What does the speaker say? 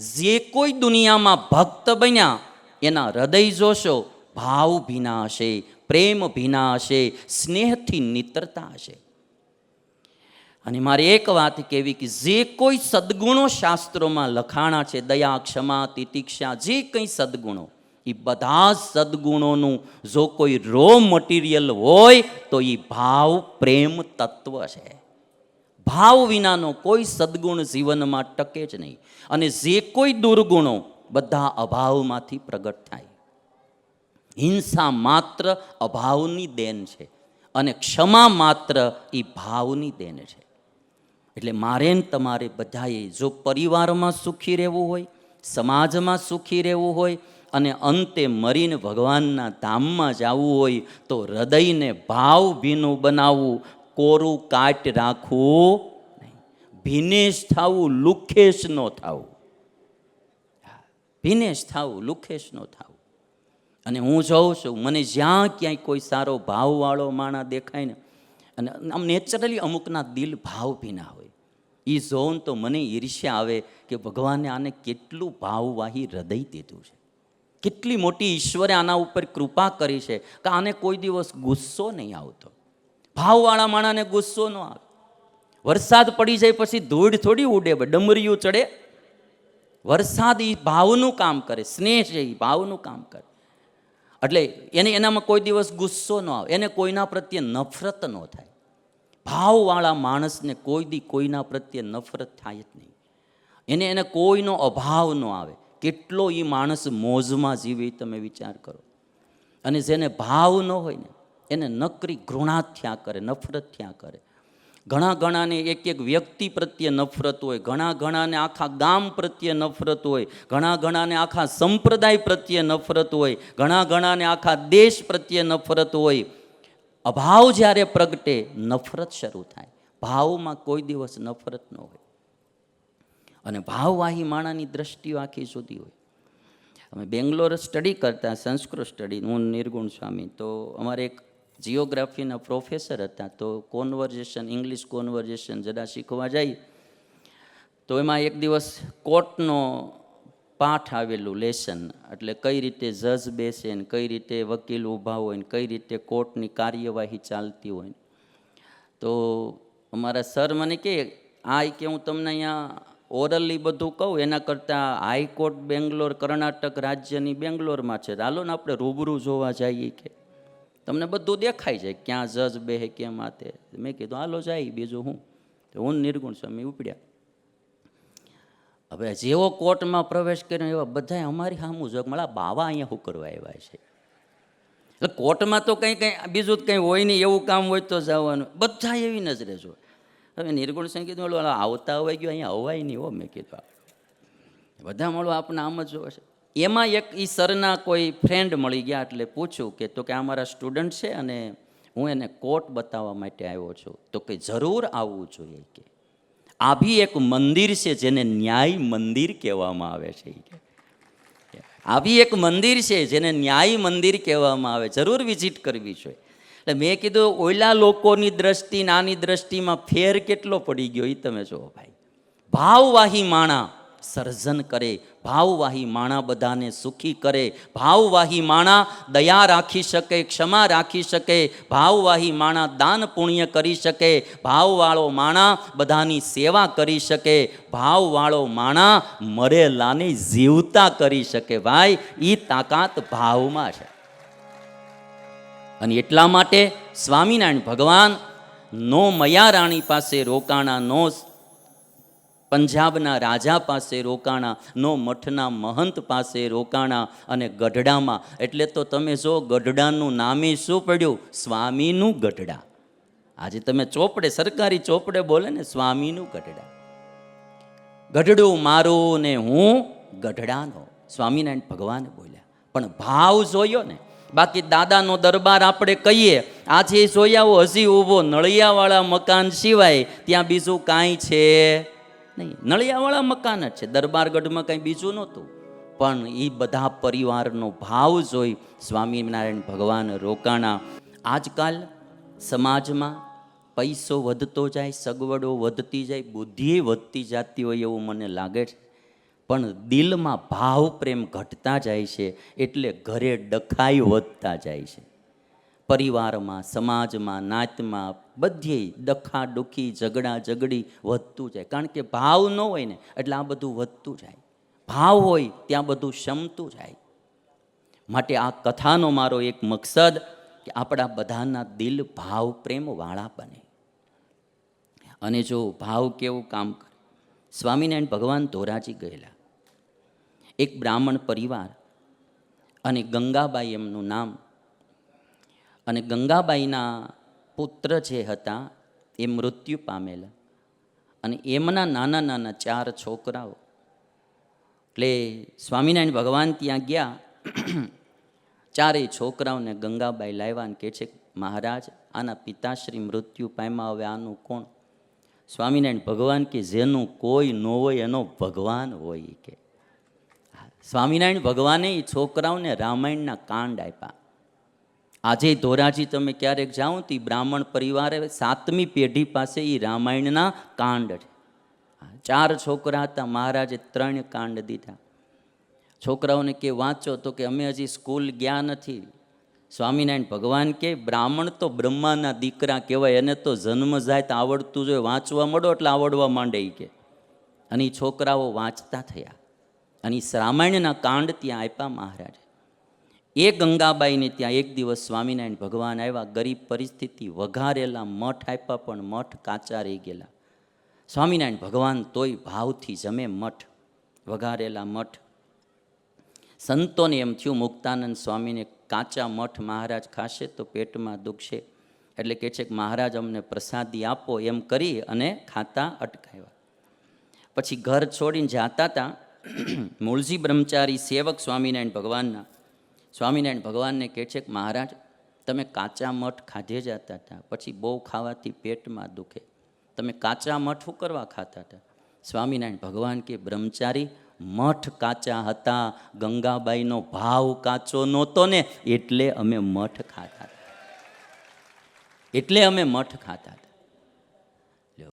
જે કોઈ દુનિયામાં ભક્ત બન્યા, એના હૃદય જોશો, ભાવ ભીના હશે, પ્રેમ ભીના હશે, સ્નેહથી નિતરતા હશે. અને મારે એક વાત કહેવી કે જે કોઈ સદગુણો શાસ્ત્રોમાં લખાણા છે, દયા, ક્ષમા તિતિક્ષા જે કંઈ સદગુણો, એ બધા જ સદગુણોનું જો કોઈ રો મટીરિયલ હોય, તો એ ભાવ, પ્રેમ, તત્વ છે. ભાવ વિનાનો કોઈ સદગુણ જીવનમાં ટકે જ નહીં. અને જે કોઈ દુર્ગુણો બધા અભાવમાંથી પ્રગટ થાય. હિંસા માત્ર અભાવની દેન છે અને ક્ષમા માત્ર એ ભાવની દેન છે. એટલે મારે ને તમારે બધાએ જો પરિવારમાં સુખી રહેવું હોય, સમાજમાં સુખી રહેવું હોય અને અંતે મરીને ભગવાનના ધામમાં જવું હોય તો હૃદયને ભાવ ભીનું બનાવવું કોરું કાટ રાખવું નહીં. ભીનેશ થવું, લુખેશ ન થવું. ભીનેશ થવું, લુખેશ ન થવું. અને હું જોઉં છું, મને જ્યાં ક્યાંય કોઈ સારો ભાવવાળો માણા દેખાય ને, અને આમ નેચરલી અમુકના દિલ ભાવ ભીના હોય. એ જોઉં તો મને ઈર્ષ્યા આવે કે ભગવાને આને કેટલું ભાવવાહી હૃદય દીધું છે. કેટલી મોટી ઈશ્વરે આના ઉપર કૃપા કરી છે કે આને કોઈ દિવસ ગુસ્સો નહીં આવતો. ભાવવાળા માણાને ગુસ્સો ન આવે. વરસાદ પડી જાય પછી ધૂળ થોડી ઉડે ડમરિયું ચડે. વરસાદ એ ભાવનું કામ કરે, સ્નેહ છે એ ભાવનું કામ કરે. એટલે એને એનામાં કોઈ દિવસ ગુસ્સો ન આવે, એને કોઈના પ્રત્યે નફરત ન થાય. ભાવવાળા માણસને કોઈ દી કોઈના પ્રત્યે નફરત થાય જ નહીં. એને એને કોઈનો અભાવ ન આવે. કેટલો એ માણસ મોજમાં જીવે તમે વિચાર કરો. અને જેને ભાવ ન હોય ને એને નકરી ઘૃણા થયા કરે, નફરત થયા કરે. ઘણા ઘણાને એક એક વ્યક્તિ પ્રત્યે નફરત હોય, ઘણા ઘણાને આખા ગામ પ્રત્યે નફરત હોય, ઘણા ઘણાને આખા સંપ્રદાય પ્રત્યે નફરત હોય, ઘણા ઘણાને આખા દેશ પ્રત્યે નફરત હોય. અભાવ જ્યારે પ્રગટે, નફરત શરૂ થાય. ભાવમાં કોઈ દિવસ નફરત ન હોય. અને ભાવવાહી માણાની દ્રષ્ટિઓ આખી સુધી હોય. અમે બેંગ્લોર સ્ટડી કરતા, સંસ્કૃત સ્ટડી, હું નિર્ગુણ સ્વામી. તો અમારે એક જિયોગ્રાફીના પ્રોફેસર હતા, તો કોન્વર્ઝેશન ઇંગ્લિશ કોન્વર્ઝેશન જરા શીખવા જાય. તો એમાં એક દિવસ કોર્ટનો પાઠ આવેલું લેસન, એટલે કઈ રીતે જજ બેસે ને કઈ રીતે વકીલ ઊભા હોય ને કઈ રીતે કોર્ટની કાર્યવાહી ચાલતી હોય તો અમારા સર મને કે, આ કે હું તમને અહીંયા ઓરલી બધું કહું, એના કરતાં હાઈકોર્ટ બેંગ્લોર કર્ણાટક રાજ્યની બેંગ્લોરમાં છે. હાલો ને આપણે રૂબરૂ જોવા જઈએ કે. તમને બધું દેખાય છે, ક્યાં જજ બેહે કેમ આ તે મેં કીધું, હાલો જાય, બીજું હું. તો હું નિર્ગુણ સ્વામી ઉપડ્યા. હવે જેવો કોર્ટમાં પ્રવેશ કર્યો, એવા બધા અમારી સામું જોગ મળા બાવા અહીંયા શું કરવા આવ્યા છે? એટલે કોર્ટમાં તો કંઈ કંઈ, બીજું કંઈ હોય નહીં, એવું કામ હોય તો જવાનું. બધા એવી નજરે જો હવે નિર્ગુણ સંગીત કીધું આવતા હોય ગયો, અહીંયા અવાય નહીં હો. મેં કીધું બધા મળો આપણને આમ જ જોવે છે. એમાં એક એ સરના કોઈ ફ્રેન્ડ મળી ગયા એટલે પૂછ્યું કે, તો કે આ મારા સ્ટુડન્ટ છે અને હું એને કોર્ટ બતાવવા માટે આવ્યો છું. તો કે જરૂર આવવું જોઈએ કે. આ બી એક મંદિર છે જેને ન્યાય મંદિર કહેવામાં આવે છે કે. આવી એક મંદિર છે જેને ન્યાય મંદિર કહેવામાં આવે. જરૂર વિઝિટ કરવી જોઈએ. એટલે મેં કીધું ઓલા લોકોની દ્રષ્ટિ, નાની દ્રષ્ટિમાં ફેર કેટલો પડી ગયો એ તમે જુઓ ભાઈ. ભાવવાહી માણા સર્જન કરે, ભાવવાહી માણા બધાને સુખી કરે, ભાવવાહી માણા દયા રાખી શકે, ક્ષમા રાખી શકે, ભાવવાહી માણા દાન પુણ્ય કરી શકે, ભાવવાળો માણા બધાની સેવા કરી શકે, ભાવવાળો માણા મરેલાને જીવતા કરી શકે. ભાઈ એ તાકાત ભાવમાં છે. અને એટલા માટે સ્વામિનારાયણ ભગવાન નો મયા રાણી પાસે રોકાણા, નો પંજાબના રાજા પાસે રોકાણા, નો મઠના મહંત પાસે રોકાણા અને ગઢડામાં. એટલે તો તમે જો ગઢડાનું નામે શું પડ્યું? સ્વામીનું ગઢડા. આજે તમે ચોપડે, સરકારી ચોપડે બોલે ને, સ્વામીનું ગઢડા. ગઢડું મારું ને હું ગઢડાનો. સ્વામિનારાયણ ભગવાન બોલ્યા. પણ ભાવ જોયો ને. બાકી દાદાનો દરબાર આપણે કહીએ, આજે જોયા હજી ઊભો. નળિયાવાળા મકાન સિવાય ત્યાં બીજું કાંઈ છે નહીં. નળિયાવાળા મકાન જ છે. દરબારગઢમાં કંઈ બીજું નહોતું. પણ એ બધા પરિવારનો ભાવ જોઈ સ્વામિનારાયણ ભગવાન રોકાણા. આજકાલ સમાજમાં પૈસો વધતો જાય, સગવડો વધતી જાય, બુદ્ધિ વધતી જતી હોય એવું મને લાગે છે. પણ દિલમાં ભાવ પ્રેમ ઘટતા જાય છે, એટલે ઘરે ડખાઈ વધતા જાય છે. પરિવારમાં, સમાજમાં, નાતમાં બધે દખાડુખી ઝઘડા ઝઘડી વધતું જાય. કારણ કે ભાવ ન હોય ને, એટલે આ બધું વધતું જાય. ભાવ હોય ત્યાં બધું શમતું જાય. માટે આ કથાનો મારો એક મકસદ કે આપણા બધાના દિલ ભાવ પ્રેમવાળા બને. અને જો ભાવ કેવું કામ કરે? સ્વામિનારાયણ ભગવાન ધોરાજી ગયેલા. એક બ્રાહ્મણ પરિવાર અને ગંગાબાઈ એમનું નામ અને ગંગાબાઈના પુત્ર જે હતા, એ મૃત્યુ પામેલા. અને એમના નાના નાના ચાર છોકરાઓ. એટલે સ્વામિનારાયણ ભગવાન ત્યાં ગયા. ચારેય છોકરાઓને ગંગાબાઈ લાવ્યા અને કહે છે મહારાજ, આના પિતાશ્રી મૃત્યુ પામ્યા હવે આનું કોણ? સ્વામિનારાયણ ભગવાન કે, જેનું કોઈ ન હોય એનો ભગવાન હોય કે. સ્વામિનારાયણ ભગવાને એ છોકરાઓને રામાયણના કાંડ આપ્યા. આજે ધોરાજી તમે ક્યારેક જાઓ તો બ્રાહ્મણ પરિવારે સાતમી પેઢી પાસે એ રામાયણના કાંડ છે. ચાર છોકરા હતા, મહારાજે ત્રણ કાંડ દીધા. છોકરાઓને કે વાંચો તો કે અમે હજી સ્કૂલ ગયા નથી. સ્વામિનારાયણ ભગવાન કે બ્રાહ્મણ તો બ્રહ્માના દીકરા કહેવાય, એને તો જન્મ જાય તો આવડતું જોઈએ વાંચવા મળો એટલે આવડવા માંડે એ કે. અને એ છોકરાઓ વાંચતા થયા. અને રામાયણના કાંડ ત્યાં આપ્યા મહારાજે. એ ગંગાબાઈને ત્યાં એક દિવસ સ્વામિનારાયણ ભગવાન આવ્યા, ગરીબ પરિસ્થિતિ, વઘારેલા મઠ આપ્યા પણ મઠ કાચા રહી ગયેલા. સ્વામિનારાયણ ભગવાન તોય ભાવથી જમે મઠ, વઘારેલા મઠ. સંતોને એમ થયું, મુક્તાનંદ સ્વામીને કાચા મઠ મહારાજ ખાશે તો પેટમાં દુખશે. એટલે કહે છે કે, મહારાજ અમને પ્રસાદી આપો, એમ કરી અને ખાતા અટકાવ્યા. પછી ઘર છોડીને જાતા હતા મૂળજી બ્રહ્મચારી સેવક સ્વામિનારાયણ ભગવાનના સ્વામિનારાયણ ભગવાનને કહે છે કે, મહારાજ, તમે કાચા મઠ ખાધે જતા હતા, પછી બહુ ખાવાથી પેટમાં દુખે. તમે કાચા મઠ શું કરવા ખાતા હતા? સ્વામિનારાયણ ભગવાન કે, બ્રહ્મચારી, મઠ કાચા હતા, ગંગાબાઈનો ભાવ કાચો નહોતો ને, એટલે અમે મઠ ખાતા હતા. એટલે અમે મઠ ખાતા હતા.